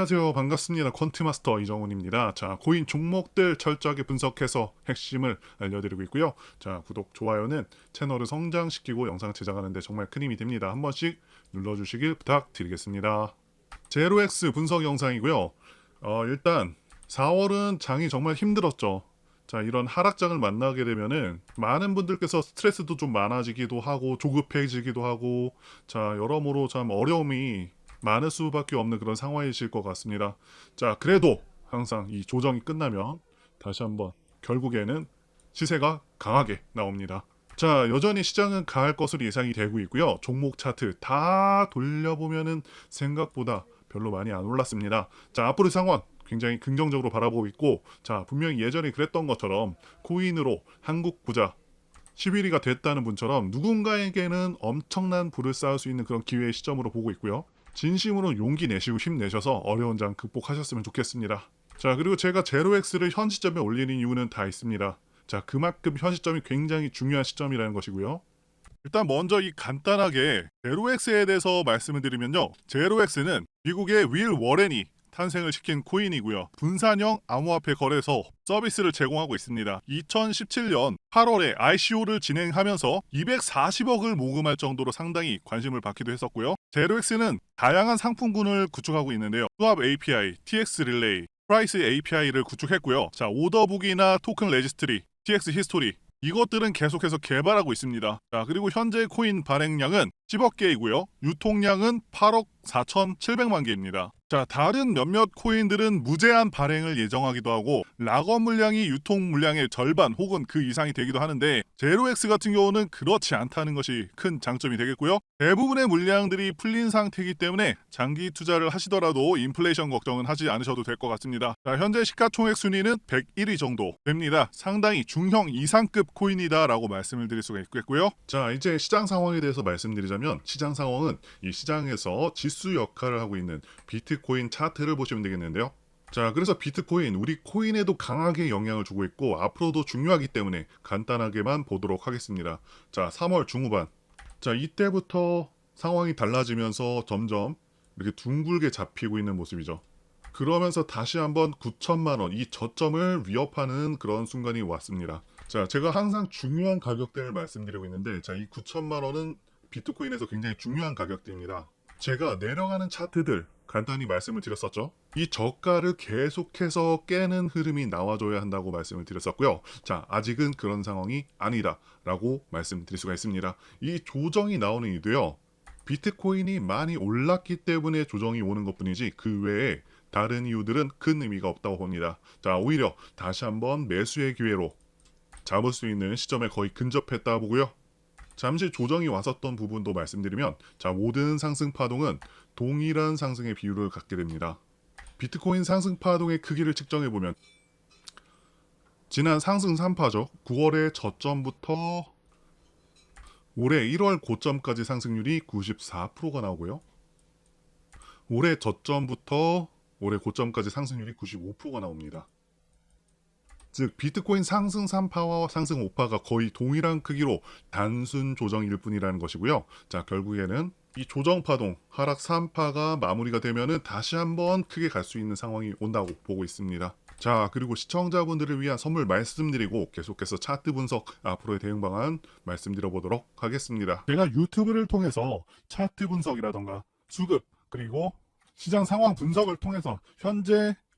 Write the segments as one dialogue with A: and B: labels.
A: 안녕하세요. 반갑습니다. 퀀트마스터 이정훈입니다. 자, 고인 종목들 철저하게 분석해서 핵심을 알려드리고 있고요. 자, 구독, 좋아요는 채널을 성장시키고 영상 제작하는데 정말 큰 힘이 됩니다. 한 번씩 눌러주시길 부탁드리겠습니다. 제로엑스 분석 영상이고요. 어, 일단 4월은 장이 정말 힘들었죠. 자, 이런 하락장을 만나게 되면은 많은 분들께서 스트레스도 좀 많아지기도 하고 조급해지기도 하고 자, 여러모로 참 어려움이 많을 수밖에 없는 그런 상황이실 것 같습니다. 자, 그래도 항상 이 조정이 끝나면 다시 한번 결국에는 시세가 강하게 나옵니다. 자, 여전히 시장은 강할 것으로 예상이 되고 있고요. 종목 차트 다 돌려보면은 생각보다 별로 많이 안 올랐습니다. 자, 앞으로의 상황 굉장히 긍정적으로 바라보고 있고, 자, 분명히 예전에 그랬던 것처럼 코인으로 한국 부자 11위가 됐다는 분처럼 누군가에게는 엄청난 부를 쌓을 수 있는 그런 기회의 시점으로 보고 있고요. 진심으로 용기 내시고 힘내셔서 어려운 장 극복하셨으면 좋겠습니다. 자, 그리고 제가 제로엑스를 현 시점에 올리는 이유는 다 있습니다. 자, 그만큼 현 시점이 굉장히 중요한 시점이라는 것이고요. 일단 먼저 이 간단하게 제로엑스에 대해서 말씀을 드리면요. 제로엑스는 미국의 윌 워렌이 탄생을 시킨 코인이고요. 분산형 암호화폐 거래소 서비스를 제공하고 있습니다. 2017년 8월에 ICO를 진행하면서 240억을 모금할 정도로 상당히 관심을 받기도 했었고요. 제로엑스는 다양한 상품군을 구축하고 있는데요. 수압 API, TX 릴레이, 프라이스 API를 구축했고요. 자, 오더북이나 토큰 레지스트리, TX 히스토리 이것들은 계속해서 개발하고 있습니다. 자, 그리고 현재 코인 발행량은 10억 개이고요. 유통량은 8억 4,700만 개입니다. 자, 다른 몇몇 코인들은 무제한 발행을 예정하기도 하고 락업 물량이 유통 물량의 절반 혹은 그 이상이 되기도 하는데 제로엑스 같은 경우는 그렇지 않다는 것이 큰 장점이 되겠고요. 대부분의 물량들이 풀린 상태이기 때문에 장기 투자를 하시더라도 인플레이션 걱정은 하지 않으셔도 될 것 같습니다. 자, 현재 시가총액 순위는 101위 정도 됩니다. 상당히 중형 이상급 코인이다라고 말씀을 드릴 수가 있겠고요. 자, 이제 시장 상황에 대해서 말씀드리자면 시장 상황은 이 시장에서 지수 역할을 하고 있는 비트코인 차트를 보시면 되겠는데요. 자, 그래서 비트코인, 우리 코인에도 강하게 영향을 주고 있고 앞으로도 중요하기 때문에 간단하게만 보도록 하겠습니다. 자, 3월 중후반. 자, 이때부터 상황이 달라지면서 점점 이렇게 둥글게 잡히고 있는 모습이죠. 그러면서 다시 한번 9천만 원, 이 저점을 위협하는 그런 순간이 왔습니다. 자, 제가 항상 중요한 가격대를 말씀드리고 있는데, 자, 이 9천만 원은 비트코인에서 굉장히 중요한 가격대입니다. 제가 내려가는 차트들 간단히 말씀을 드렸었죠. 이 저가를 계속해서 깨는 흐름이 나와줘야 한다고 말씀을 드렸었고요. 자, 아직은 그런 상황이 아니다라고 말씀드릴 수가 있습니다. 이 조정이 나오는 이유도요. 비트코인이 많이 올랐기 때문에 조정이 오는 것 뿐이지 그 외에 다른 이유들은 큰 의미가 없다고 봅니다. 자, 오히려 다시 한번 매수의 기회로 잡을 수 있는 시점에 거의 근접했다 보고요. 잠시 조정이 왔었던 부분도 말씀드리면 자 모든 상승 파동은 동일한 상승의 비율을 갖게 됩니다. 비트코인 상승 파동의 크기를 측정해 보면 지난 상승 3파죠. 9월의 저점부터 올해 1월 고점까지 상승률이 94%가 나오고요. 올해 저점부터 올해 고점까지 상승률이 95%가 나옵니다. 즉 비트코인 상승 3파와 상승 5파가 거의 동일한 크기로 단순 조정일 뿐이라는 것이고요. 자 결국에는 이 조정 파동 하락 3파가 마무리가 되면은 다시 한번 크게 갈 수 있는 상황이 온다고 보고 있습니다. 자 그리고 시청자분들을 위한 선물 말씀드리고 계속해서 차트 분석 앞으로의 대응 방안 말씀드려 보도록 하겠습니다. 제가 유튜브를 통해서 차트 분석이라던가 수급 그리고 시장 상황 분석을 통해서 현재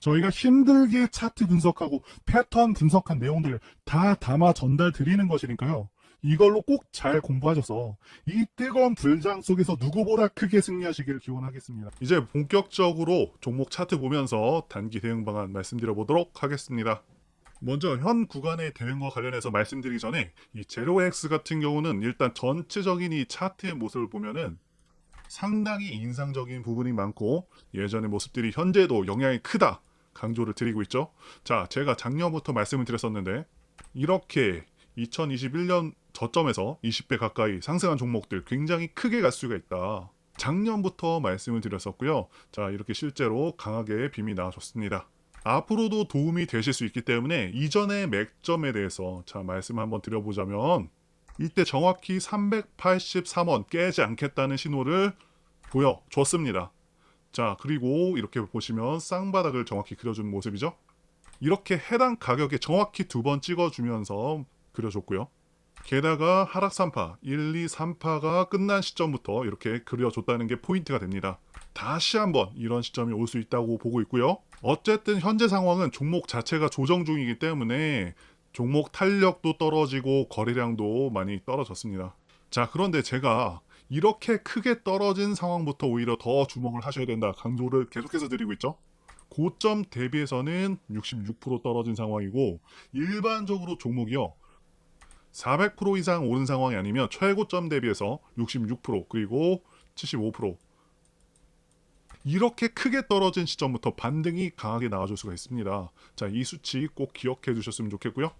A: 저희가 힘들게 차트 분석하고 패턴 분석한 내용들을 다 담아 전달 드리는 것이니까요. 이걸로 꼭 잘 공부하셔서 이 뜨거운 불장 속에서 누구보다 크게 승리하시길 기원하겠습니다. 이제 본격적으로 종목 차트 보면서 단기 대응 방안 말씀드려 보도록 하겠습니다. 먼저 현 구간의 대응과 관련해서 말씀드리기 전에 이 제로엑스 같은 경우는 일단 전체적인 이 차트의 모습을 보면은 상당히 인상적인 부분이 많고 예전의 모습들이 현재도 영향이 크다 강조를 드리고 있죠. 자, 제가 작년부터 말씀을 드렸었는데 이렇게 2021년 저점에서 20배 가까이 상승한 종목들 굉장히 크게 갈 수가 있다. 작년부터 말씀을 드렸었고요. 자, 이렇게 실제로 강하게 빔이 나와줬습니다. 앞으로도 도움이 되실 수 있기 때문에 이전의 맥점에 대해서 자, 말씀 한번 드려보자면 이때 정확히 383원 깨지 않겠다는 신호를 보여줬습니다. 자, 그리고 이렇게 보시면 쌍바닥을 정확히 그려준 모습이죠. 이렇게 해당 가격에 정확히 두 번 찍어주면서 그려줬고요. 게다가 하락 3파, 1, 2, 3파가 끝난 시점부터 이렇게 그려줬다는 게 포인트가 됩니다. 다시 한번 이런 시점이 올 수 있다고 보고 있고요. 어쨌든 현재 상황은 종목 자체가 조정 중이기 때문에 종목 탄력도 떨어지고 거래량도 많이 떨어졌습니다. 자, 그런데 제가 이렇게 크게 떨어진 상황부터 오히려 더 주목을 하셔야 된다 강조를 계속해서 드리고 있죠. 고점 대비해서는 66% 떨어진 상황이고 일반적으로 종목이요. 400% 이상 오른 상황이 아니면 최고점 대비해서 66% 그리고 75% 이렇게 크게 떨어진 시점부터 반등이 강하게 나와줄 수가 있습니다. 자, 이 수치 꼭 기억해 주셨으면 좋겠고요.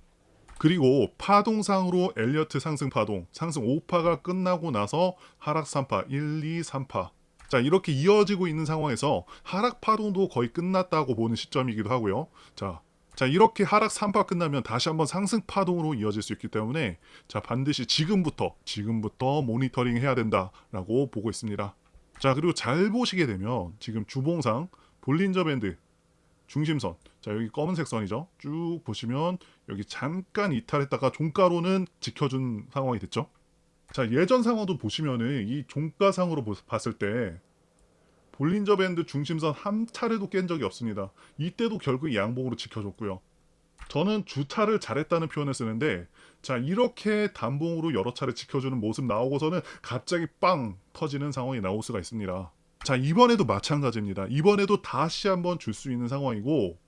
A: 그리고 파동상으로 엘리어트 상승 파동, 상승 5파가 끝나고 나서 하락 3파, 1, 2, 3파. 자, 이렇게 이어지고 있는 상황에서 하락 파동도 거의 끝났다고 보는 시점이기도 하고요. 자, 자, 이렇게 하락 3파 끝나면 다시 한번 상승 파동으로 이어질 수 있기 때문에 자, 반드시 지금부터 지금부터 모니터링 해야 된다라고 보고 있습니다. 자, 그리고 잘 보시게 되면 지금 주봉상 볼린저 밴드 중심선. 자, 여기 검은색 선이죠. 쭉 보시면 여기 잠깐 이탈했다가 종가로는 지켜준 상황이 됐죠. 자, 예전 상황도 보시면은 이 종가상으로 보- 봤을 때 볼린저 밴드 중심선 한 차례도 깬 적이 없습니다. 이때도 결국 양봉으로 지켜줬고요. 저는 주차를 잘했다는 표현을 쓰는데 자 이렇게 단봉으로 여러 차례 지켜주는 모습 나오고서는 갑자기 빵 터지는 상황이 나올 수가 있습니다. 자 이번에도 마찬가지입니다. 이번에도 다시 한번 줄 수 있는 상황이고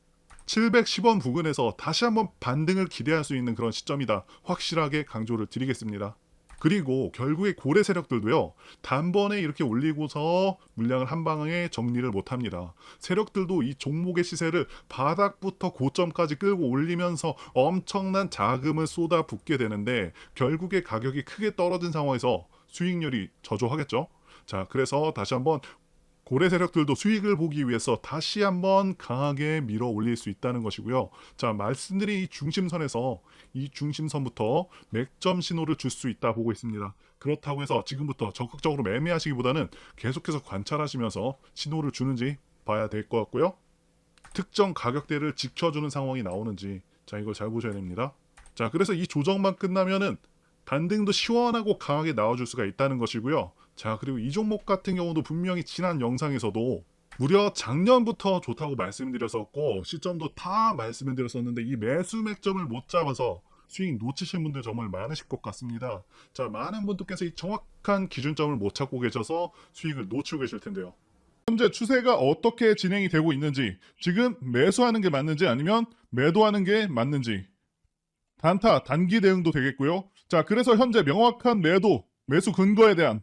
A: 710원 부근에서 다시 한번 반등을 기대할 수 있는 그런 시점이다. 확실하게 강조를 드리겠습니다. 그리고 결국에 고래 세력들도요 단번에 이렇게 올리고서 물량을 한 방에 정리를 못합니다. 세력들도 이 종목의 시세를 바닥부터 고점까지 끌고 올리면서 엄청난 자금을 쏟아붓게 되는데 결국에 가격이 크게 떨어진 상황에서 수익률이 저조하겠죠. 자, 그래서 다시 한번 고래 세력들도 수익을 보기 위해서 다시 한번 강하게 밀어 올릴 수 있다는 것이고요. 자, 말씀드린 이 중심선에서 이 중심선부터 맥점 신호를 줄 수 있다 보고 있습니다. 그렇다고 해서 지금부터 적극적으로 매매하시기보다는 계속해서 관찰하시면서 신호를 주는지 봐야 될 것 같고요. 특정 가격대를 지켜주는 상황이 나오는지 자 이걸 잘 보셔야 됩니다. 자 그래서 이 조정만 끝나면은 반등도 시원하고 강하게 나와줄 수가 있다는 것이고요. 자 그리고 이 종목 같은 경우도 분명히 지난 영상에서도 무려 작년부터 좋다고 말씀드렸었고 시점도 다 말씀드렸었는데 이 매수 맥점을 못 잡아서 수익 놓치신 분들 정말 많으실 것 같습니다. 자 많은 분들께서 이 정확한 기준점을 못 찾고 계셔서 수익을 놓치고 계실 텐데요. 현재 추세가 어떻게 진행이 되고 있는지, 지금 매수하는 게 맞는지 아니면 매도하는 게 맞는지, 단타, 단기 대응도 되겠고요. 자, 그래서 현재 명확한 매도, 매수 근거에 대한